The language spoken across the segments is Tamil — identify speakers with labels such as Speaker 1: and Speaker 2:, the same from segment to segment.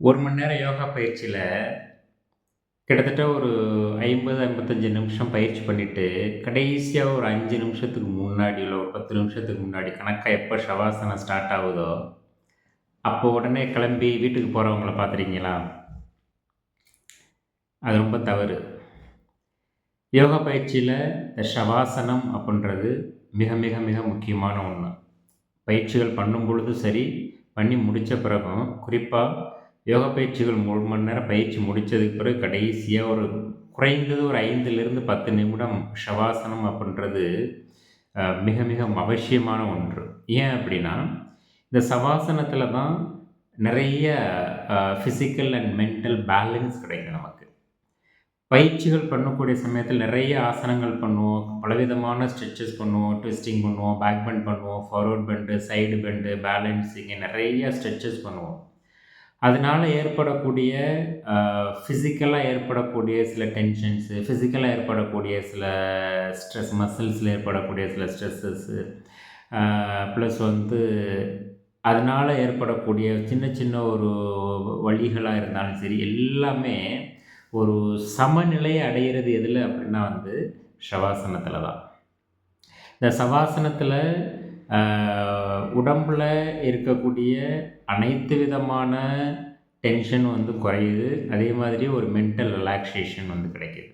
Speaker 1: ஒரு மணி நேரம் யோகா பயிற்சியில் கிட்டத்தட்ட ஒரு ஐம்பது ஐம்பத்தஞ்சு நிமிஷம் பயிற்சி பண்ணிவிட்டு கடைசியாக ஒரு அஞ்சு நிமிஷத்துக்கு முன்னாடி இல்லை ஒரு பத்து நிமிஷத்துக்கு முன்னாடி கணக்காக எப்போ ஷவாசனம் ஸ்டார்ட் ஆகுதோ அப்போ உடனே கிளம்பி வீட்டுக்கு போகிறவங்கள பார்த்துருக்கீங்களா அது ரொம்ப தவறு. யோகா பயிற்சியில் இந்த ஷவாசனம் அப்படின்றது மிக மிக மிக முக்கியமான ஒன்று பயிற்சிகள் பண்ணும் பொழுதும் சரி பண்ணி முடித்த பிறகும் குறிப்பாக யோகா பயிற்சிகள் மூணு மணி நேரம் பயிற்சி முடித்ததுக்கு பிறகு கடைசியாக ஒரு குறைந்தது ஒரு ஐந்துலேருந்து பத்து நிமிடம் ஷவாசனம் அப்படின்றது மிக மிக அவசியமான ஒன்று. ஏன் அப்படின்னா இந்த சவாசனத்தில் தான் நிறைய ஃபிசிக்கல் அண்ட் மென்டல் பேலன்ஸ் கிடைக்கும் நமக்கு. பயிற்சிகள் பண்ணக்கூடிய சமயத்தில் நிறைய ஆசனங்கள் பண்ணுவோம் பலவிதமான ஸ்ட்ரெச்சஸ் பண்ணுவோம் ட்விஸ்டிங் பண்ணுவோம் பேக் பெண்ட் பண்ணுவோம் forward bend side bend balancing நிறைய ஸ்ட்ரெச்சஸ் பண்ணுவோம். அதனால் ஏற்படக்கூடிய ஃபிசிக்கலாக ஏற்படக்கூடிய சில டென்ஷன்ஸு ஃபிசிக்கலாக ஏற்படக்கூடிய சில ஸ்ட்ரெஸ் மசில்ஸில் ஏற்படக்கூடிய சில ஸ்ட்ரெஸ்ஸஸ்ஸு ப்ளஸ் வந்து அதனால் ஏற்படக்கூடிய சின்ன சின்ன ஒரு வழிகளாக இருந்தாலும் சரி எல்லாமே ஒரு சமநிலையை அடையிறது எதில் அப்படின்னா வந்து ஷவாசனத்தில் தான் இந்த சவாசனத்தில் உடம்பில் இருக்கக்கூடிய அனைத்து விதமான டென்ஷன் வந்து குறையுது. அதே மாதிரி ஒரு மென்டல் ரிலாக்ஸேஷன் வந்து கிடைக்கிது.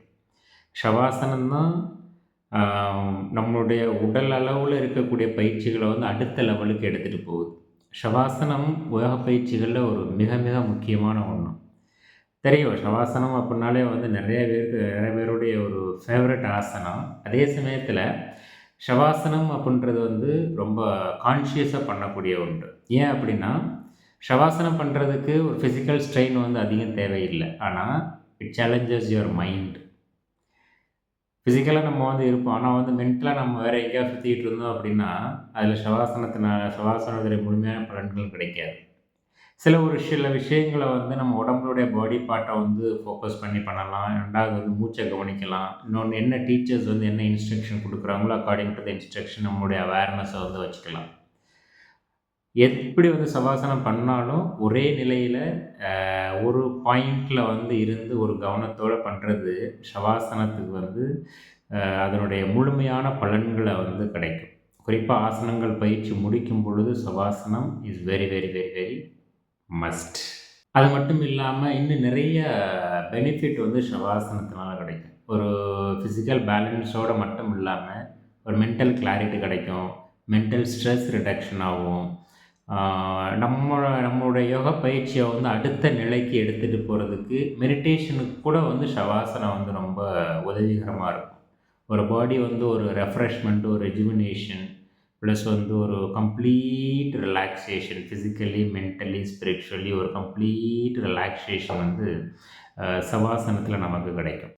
Speaker 1: ஷவாசனம் தான் நம்மளுடைய உடல் அளவில் இருக்கக்கூடிய பயிற்சிகளை வந்து அடுத்த லெவலுக்கு எடுத்துகிட்டு போகுது. ஷவாசனம் உலக பயிற்சிகளில் ஒரு மிக மிக முக்கியமான ஒன்று தெரியும்? ஷவாசனம் அப்படின்னாலே வந்து நிறைய பேருக்கு நிறைய பேருடைய ஒரு ஃபேவரட் ஆசனம். அதே சமயத்தில் ஷவாசனம் அப்படின்றது வந்து ரொம்ப கான்ஷியஸாக பண்ணக்கூடிய ஒன்று. ஏன் அப்படின்னா ஷவாசனம் பண்ணுறதுக்கு ஒரு ஃபிசிக்கல் ஸ்ட்ரெயின் வந்து அதிகம் தேவையில்லை. ஆனால் இட் சேலஞ்சஸ் யுவர் மைண்ட் ஃபிசிக்கலாக நம்ம வந்து இருப்போம். ஆனால் வந்து மென்டலாக நம்ம வேறு எங்கேயா சுற்றிக்கிட்டு இருந்தோம் அப்படின்னா அதில் ஷவாசனத்தினால் ஷவாசனத்துடைய முழுமையான பலன்கள் கிடைக்காது. சில ஒரு சில விஷயங்களை வந்து நம்ம உடம்புடைய பாடி பார்ட்டை வந்து ஃபோக்கஸ் பண்ணி பண்ணலாம். ரெண்டாவது வந்து மூச்சை கவனிக்கலாம். இன்னொன்று என்ன டீச்சர்ஸ் வந்து என்ன இன்ஸ்ட்ரக்ஷன் கொடுக்குறாங்களோ அக்கார்டிங் டு த இன்ஸ்ட்ரக்ஷன் நம்மளுடைய அவேர்னஸை வந்து வச்சுக்கலாம். எப்படி வந்து சவாசனம் பண்ணாலும் ஒரே நிலையில் ஒரு பாயிண்டில் வந்து இருந்து ஒரு கவனத்தோடு பண்ணுறது சவாசனத்துக்கு வந்து அதனுடைய முழுமையான பலன்களை வந்து கிடைக்கும். குறிப்பாக ஆசனங்கள் பயிற்சி முடிக்கும் பொழுது சவாசனம் is very very very very must அது மட்டும் இல்லாமல் இன்னும் நிறைய பெனிஃபிட் வந்து சவாசனத்தினால கிடைக்கும். ஒரு ஃபிசிக்கல் பேலன்ஸோடு மட்டும் இல்லாமல் ஒரு மென்டல் கிளாரிட்டி கிடைக்கும். மென்டல் ஸ்ட்ரெஸ் ரிடக்ஷன் ஆகும். நம்ம நம்மளுடைய யோகா பயிற்சியை வந்து அடுத்த நிலைக்கு எடுத்துகிட்டு போகிறதுக்கு மெடிடேஷனுக்கு கூட வந்து சவாசனம் வந்து ரொம்ப உதவிகரமாக இருக்கும். ஒரு பாடி வந்து ஒரு ரெஃப்ரெஷ்மெண்ட் ஒரு ரெஜுமினேஷன் ப்ளஸ் வந்து ஒரு complete relaxation physically mentally spiritually ஒரு கம்ப்ளீட் ரிலாக்ஸேஷன் வந்து சவாசனத்தில் நமக்கு கிடைக்கும்.